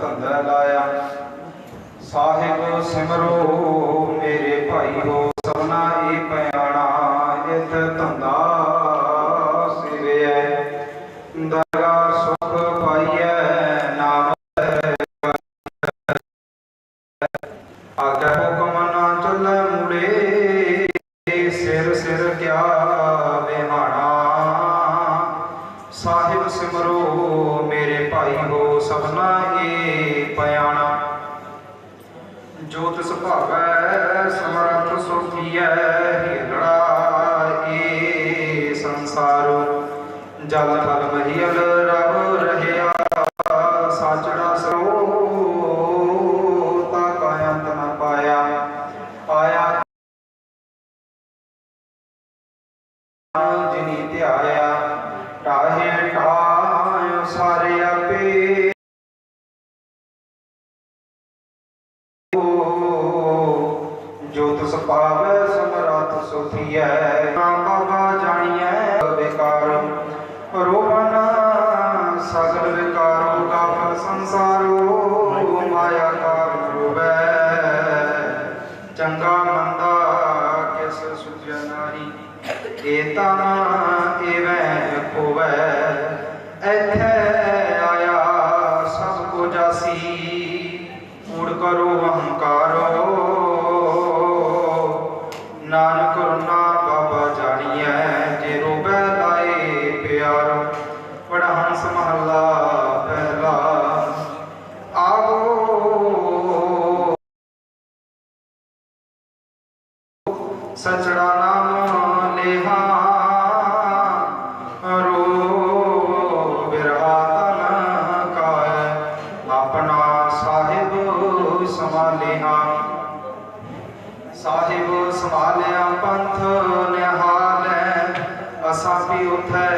ਧੰਦਾ ਲਾਇਆ। ਸਾਹਿਬ ਸਿਮਰੋ ਮੇਰੇ ਭਾਈ ਹੋ। ਭਗਵਤ ਮਹੀਮ ਨਾਹੀ ਇਹ ਤਾਂ ਇਵੇਂ ਹੋਵੇ। ਐਥੇ ਆਇਆ ਸਭ ਕੋ ਜਾਸੀ ਸਾਹਿਬ ਸੰਭਾਲਿਆ ਪੰਥ ਨਿਹਾਲ ਅਸਾਂ ਵੀ ਉਥੈ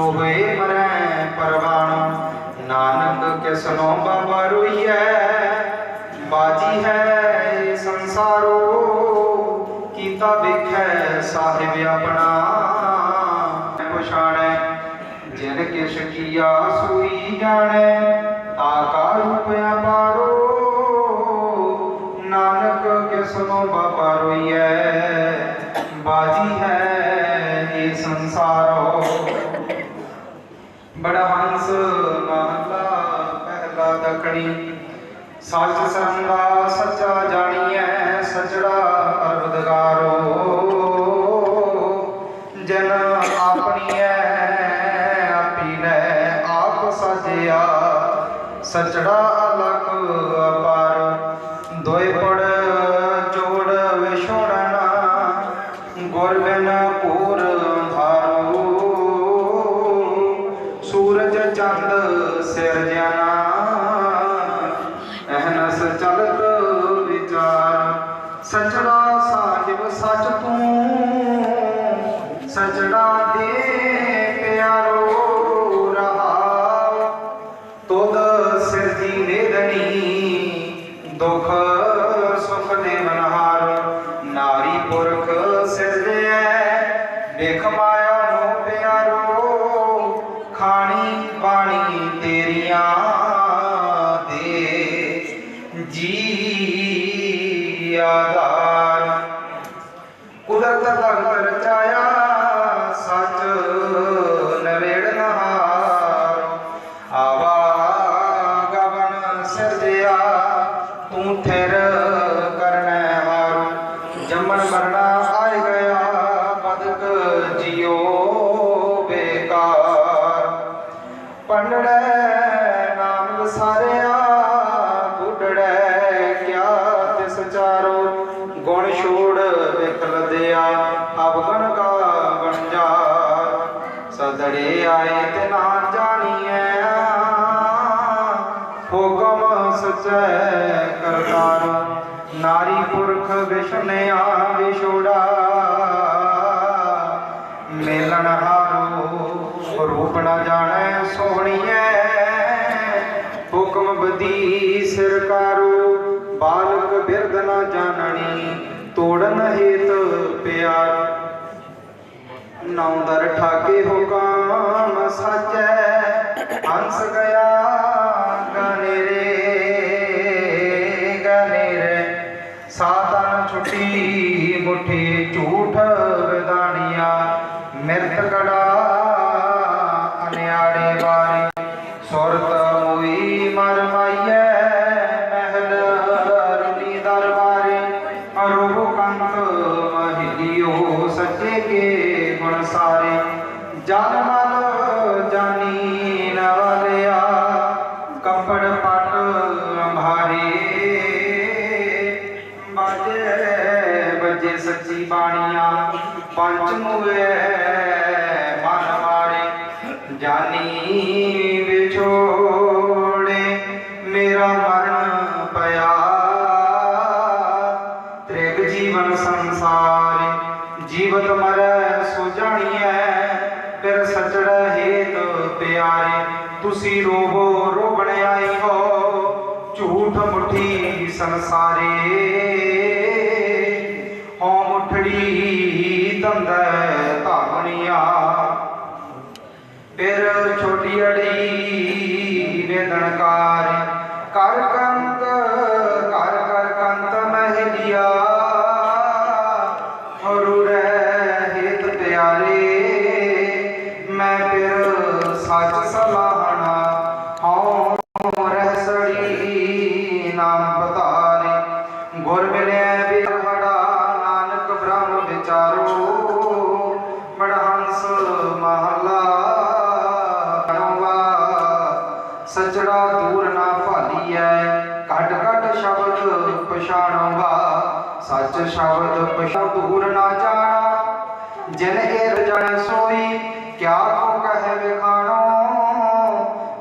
ਹੋਏ ਮਰੈ ਪਰਵਾਣ। ਨਾਨਕ ਕਿਸਨੋ ਬਾਬਾ ਰੋਈਐ ਬਾਜੀ ਹੈ ਸੰਸਾਰੋ। ਕੀਤਾ ਵੇਖੈ ਸਾਹਿਬ ਆਪਣਾ। ਪਛਾਣੈ, ਜਿਨ ਕਿਛ ਕੀਆ ਸੋਈ ਜਾਣੈ ਤਾ ਕਾ ਰੂਪ ਅਪਾਰ ਮਹਲਾ ਪਹਿਲਾ ਦਕਣੀ ਸੱਚ ਸੰਗਾ ਸੱਚਾ ਜਾਣੀਐ ਸਜੜਾ ਅਰਦਗਾਰੋ। Ah. ਤੋੜਨ ਹੇਤ ਪਿਆਰ। ਨਾਉ ਦਰ ਠਾਕੇ ਹੁਕਾਮ ਸਾਚੈ। ਹੰਸ ਗਿਆ ਸੱਚੀ ਬਾਣੀਆਂ ਪੰਚ ਮੁਏ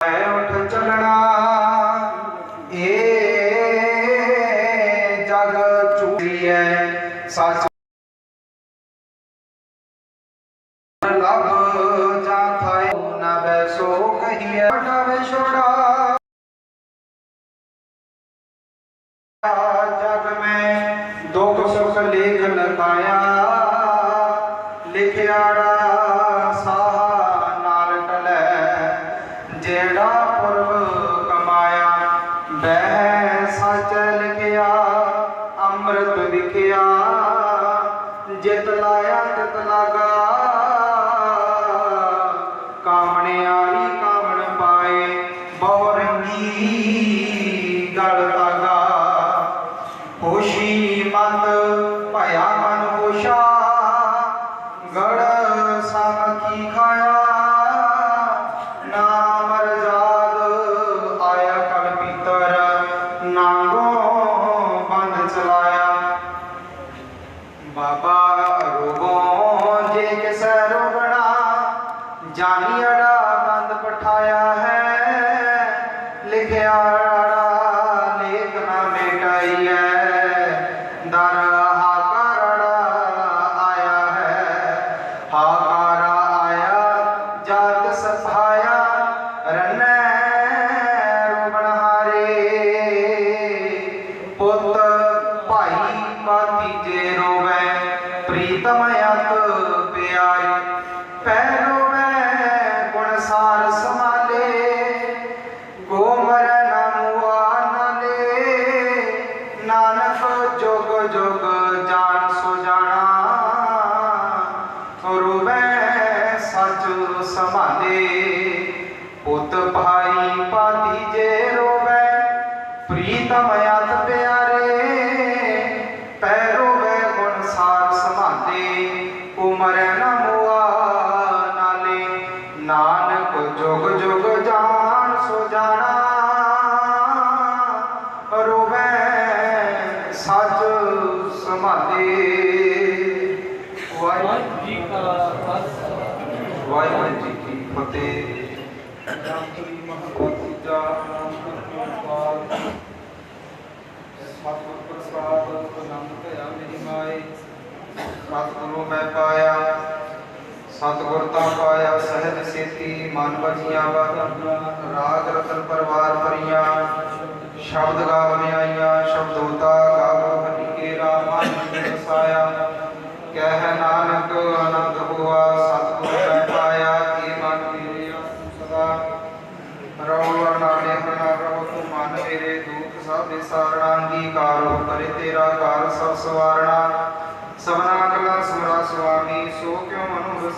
उठ चलना Papa. प्रीतमयात् ਤੇ ਮਨ ਵਸੀਆਂ ਵਦ ਰਾਗ ਰਤਨ ਪਰਵਾਰ ਪਰੀਆਂ ਸ਼ਬਦ ਗਾਵਨੇ ਆਈਆਂ ਸ਼ਬਦੋਤਾ ਗਾਵੋ ਹਨਿਕੇ ਰਾਮਾ ਰਸਾਇਆ। ਕਹਿ ਨਾਨਕ ਅਨੰਦ ਹੋਆ, ਸਤਿਗੁਰ ਕੈ ਪਾਇਆ, ਕੀ ਮਨ ਮੇਰੇ ਸਦਾ। ਰਹੁ ਨਾਨਕ ਨਾ ਰਹੁ ਤੂੰ ਮਨ ਮੇਰੇ ਦੁਖ ਸਭ ਦੇ ਸਾਰਣਾਂਗੀ ਕਾਰੋ ਕਰੇ ਤੇਰਾ ਕਾਰ ਸਭ ਸਵਾਰਣਾ। ਸਭਨਾ ਕਲਾ ਸਮਰਾ ਸੁਆਮੀ, ਸੋ ਕਿਉ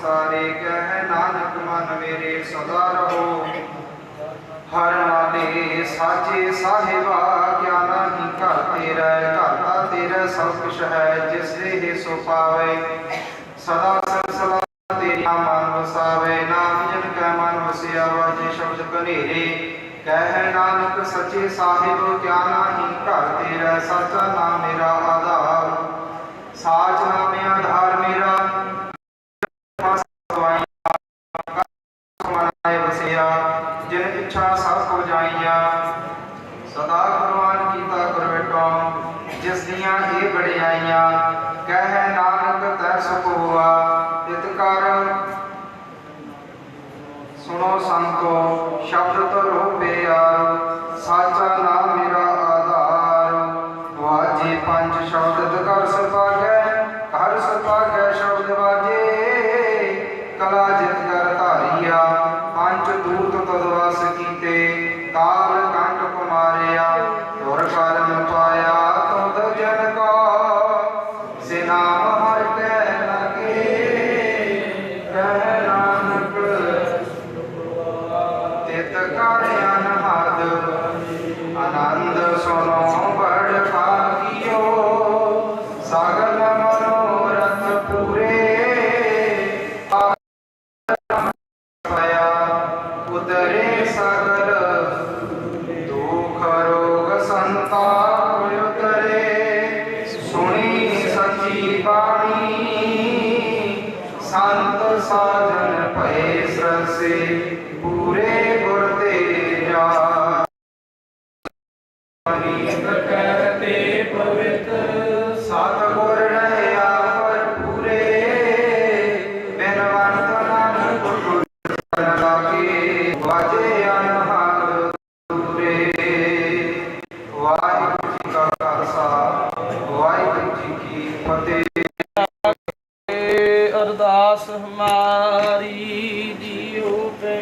ਸਾਰੇ ਕਹਿ ਨਾਨਕ ਮਨ ਮੇਰੇ ਸਦਾ ਰਹੋ। ਹਰ ਨਾਲੇ ਸਾਚੇ ਸਾਹਿਬਾ ਗਿਆਨਾ ਹੀ ਘਰ ਤੇਰਾ ਘਰ ਦਾ ਤੇਰਾ ਸਭ ਕੁਛ ਹੈ, ਜਿਸ ਦੇ ਹੀ ਸੋ ਪਾਵੇ। ਸਦਾ ਸੰਸਲਾ ਤੇਰਾ ਮਨ ਵਸਾਵੇ, ਨਾਮ ਜਿਨ ਕੈ ਮਨ ਵਸਿਆ, ਵਾਜੇ ਸ਼ਬਦ ਕਨੇਰੇ ਕਹਿ ਨਾਨਕ ਸੱਚੇ ਸਾਹਿਬ ਗਿਆਨਾ ਹੀ ਘਰ ਤੇਰਾ ਸੱਚਾ ਨਾਮ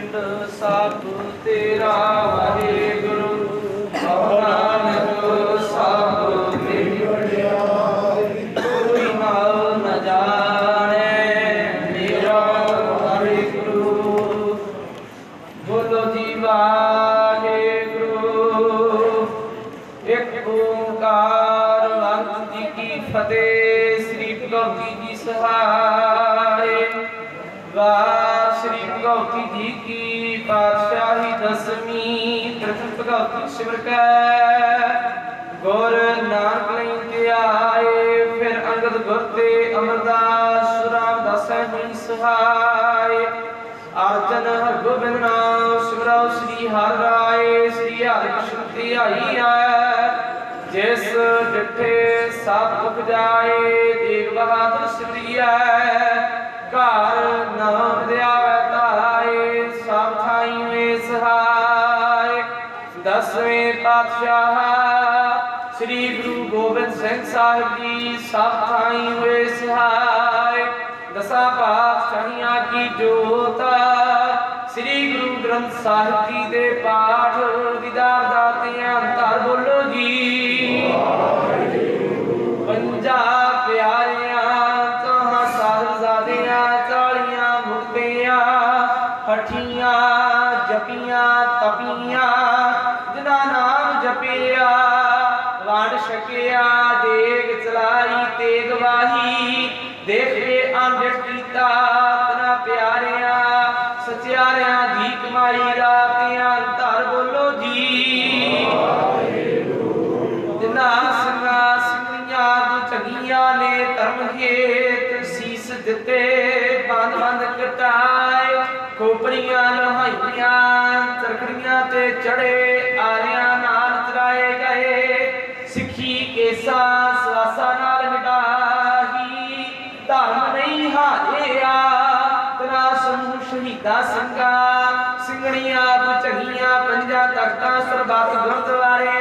ਪਿੰਡ ਸਭ ਤੇਰਾ ਵਾਹਿਗੁਰੂ। ਪ੍ਰਥਮ ਸਿਮਰ ਕੈ ਗੁਰ ਨਾਨਕ ਲਈ ਤੇ ਆਏ, ਫਿਰ ਅੰਗਦ ਗੁਰ ਤੇ ਅਮਰਦਾਸ ਰਾਮਦਾਸ ਜੀ ਸਹਾਇ ਅਰਜਨ ਹਰਗੋਬਿੰਦ ਨਾਮ ਸਿਮਰੋ ਸ੍ਰੀ ਹਰਿ ਰਾਏ, ਸ੍ਰੀ ਹਰਿ ਕ੍ਰਿਸ਼ਨ ਧਿਆਈ ਹੈ। ਜਿਸ ਡਿਠੇ ਸਭ ਦੁਖ ਜਾਏ ਤੇਗ ਬਹਾਦਰ ਸਿਮਰੀਐ ਘਰ ਨਾਮ ਦਿਆਵੈ ਦਸਵੇਂ ਪਾਤਸ਼ਾਹ ਸ੍ਰੀ ਗੁਰੂ ਗੋਬਿੰਦ ਸਿੰਘ ਸਾਹਿਬ ਜੀ ਸਭ ਥਾਈ ਹੋਏ ਸਹਾਇ ਦਸਾਂ ਪਾਤਸ਼ਾਹੀਆਂ ਕੀ ਜੋਤ ਸ੍ਰੀ ਗੁਰੂ ਗ੍ਰੰਥ ਸਾਹਿਬ ਜੀ ਦੇ ਪਾਠ ਦੀਦਾਰ ਦਾਤਿਆਂ ਧਰ ਬੋਲੋ ਜੀ। ਪੰਜਾ ਪਿਆਰਿਆਂ ਚੜੇ, ਆਰਿਆਂ ਨਾਲ ਚਰਾਏ ਗਏ। ਸਿੱਖੀ ਕੇਸਾ ਸਵਾਸਾ ਨਾਲ ਮਿਟਾਹੀ ਧਰਮ ਨਹੀਂ ਹਾਰਿਆ ਤਨਾ ਸਮੂਹ ਸ਼ਹੀਦਾਂ ਸਿੰਘਾਂ। ਸਿੰਘਣੀਆਂ ਤੋਂ ਪੰਜਾਂ ਤਖਤਾਂ ਸਰਬੱਤ ਗੁਰਦੁਆਰੇ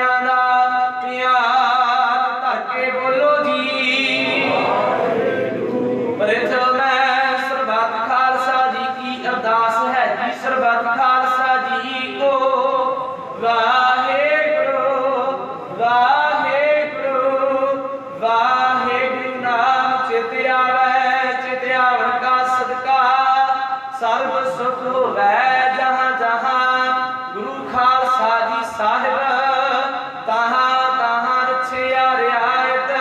ਹੋਵੈ ਜਹਾਂ ਜਹਾਂ, ਗੁਰੂ ਖਾਲਸਾ ਜੀ ਸਾਹਿਬ, ਤਹਾਂ ਤਹਾਂ ਰਛਿਆ ਰਿਆਇਤ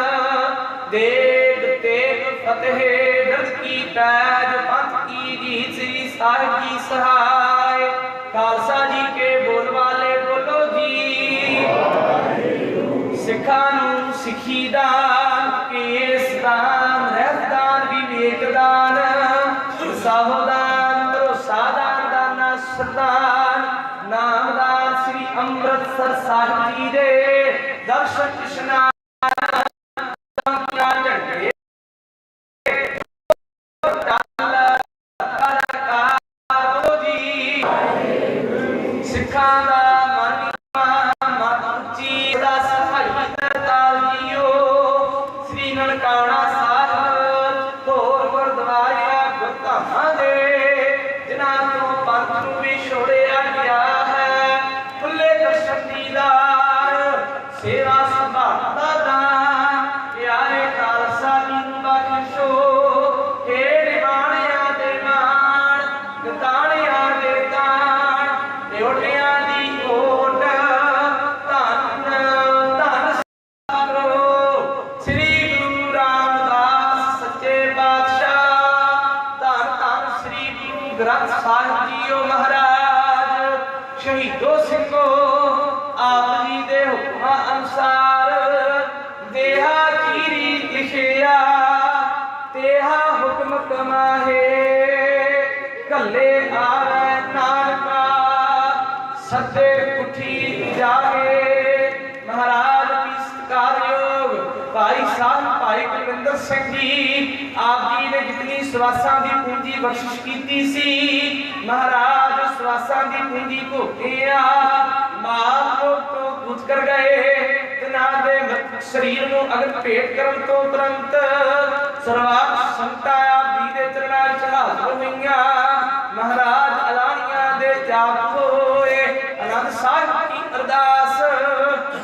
ਦੇਗ ਤੇਗ ਫਤਿਹ ਦਰਦ ਕੀ ਪੈਜ, ਪੰਥ ਕੀ ਜੀਤ ਸ੍ਰੀ ਸਾਹਿਬ ਜੀ ਸਹਾਇ ਖਾਲਸਾ ਜੀ ਕੇ ਬੋਲ ਵਾਲੇ ਬੋਲੋ ਜੀ। ਸਿੱਖਾਂ ਨੂੰ ਸਿੱਖੀ ਦਾ ਅੰਮ੍ਰਿਤਸਰ ਸਾਹਿਬ ਜੀ ਦੇ ਦਰਸ਼ਨ ਇਸ਼ਨਾਨ ਸਾਹਿਬ ਜੀਓ ਮਹਾਰਾਜ, ਸ਼ਹੀਦੋ ਸਿੰਘੋ, ਆਪ ਜੀ ਦੇ ਹੁਕਮਾਂ ਅਨੁਸਾਰ, ਦੇਹਾ ਚੀਰੀ ਲਿਖਿਆ ਤੇਹਾ ਹੁਕਮ ਕਮਾਹੇ ਭਾਈ ਸਿੰਘ ਜੀ ਆਪ ਜੀ ਨੇ ਜਿਤਨੀ ਸਵਾਸਾਂ ਦੀ ਪੂੰਜੀ ਬਖਸ਼ਿਸ਼ ਕੀਤੀ ਸੀ, ਮਹਾਰਾਜ ਸਵਾਸਾਂ ਦੀ ਪੂੰਜੀ ਭੋਗਿਆ ਮਾਲ ਤੋਂ ਕੁਝ ਕਰ ਗਏ ਤਿਨਾਂ ਦੇ ਸਰੀਰ ਨੂੰ ਅਗਰ ਭੇਟ ਕਰਨ ਤੋਂ ਤੁਰੰਤ ਸਰਵਾਤ ਸੰਤਾ ਆਪ ਜੀ ਦੇ ਚਰਨਾਂ ਵਿੱਚ ਹਾਜ਼ਰ ਹੋਈਆਂ। ਮਹਾਰਾਜ ਅਲਾਨੀਆਂ ਦੇ ਜਾਪ ਹੋਏ। ਅਨੰਦ ਸਾਹਿਬ ਕੀ ਅਰਦਾਸ,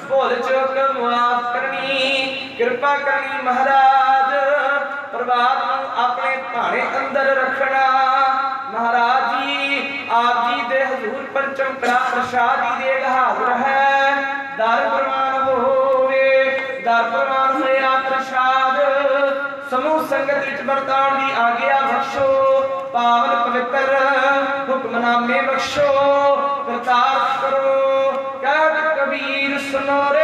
ਭੁੱਲ ਚੁੱਕ ਮਾਫ ਕਰਨੀ। ਕਿਰਪਾ ਕਰਨੀ ਮਹਾਰਾਜ। ਪਰਿਵਾਰ ਨੂੰ ਆਪਣੇ ਭਾਣੇ ਅੰਦਰ ਰੱਖਣਾ। ਮਹਾਰਾਜ ਜੀ, ਆਪ ਜੀ ਦੇ ਹਜ਼ੂਰ ਪੰਚਮ ਕਲਾ ਪ੍ਰਸ਼ਾਦ ਦੀ ਦੇਗ ਹਾਜ਼ਰ ਹੈ। ਦਰ ਪ੍ਰਵਾਨ ਹੋਵੇ, ਦਰ ਪ੍ਰਵਾਨ ਹੋਇਆ ਪ੍ਰਸ਼ਾਦ। ਸਮੂਹ ਸੰਗਤ ਵਿੱਚ ਵਰਤਾਉਣ ਦੀ ਆਗਿਆ ਬਖਸ਼ੋ, ਪਾਵਨ ਪਵਿੱਤਰ ਹੁਕਮਨਾਮੇ ਬਖਸ਼ੋ, ਕਰਤਾਰ ਕਰੋ। ਕਹਿਤ ਕਬੀਰ ਸੁਨੋਰੇ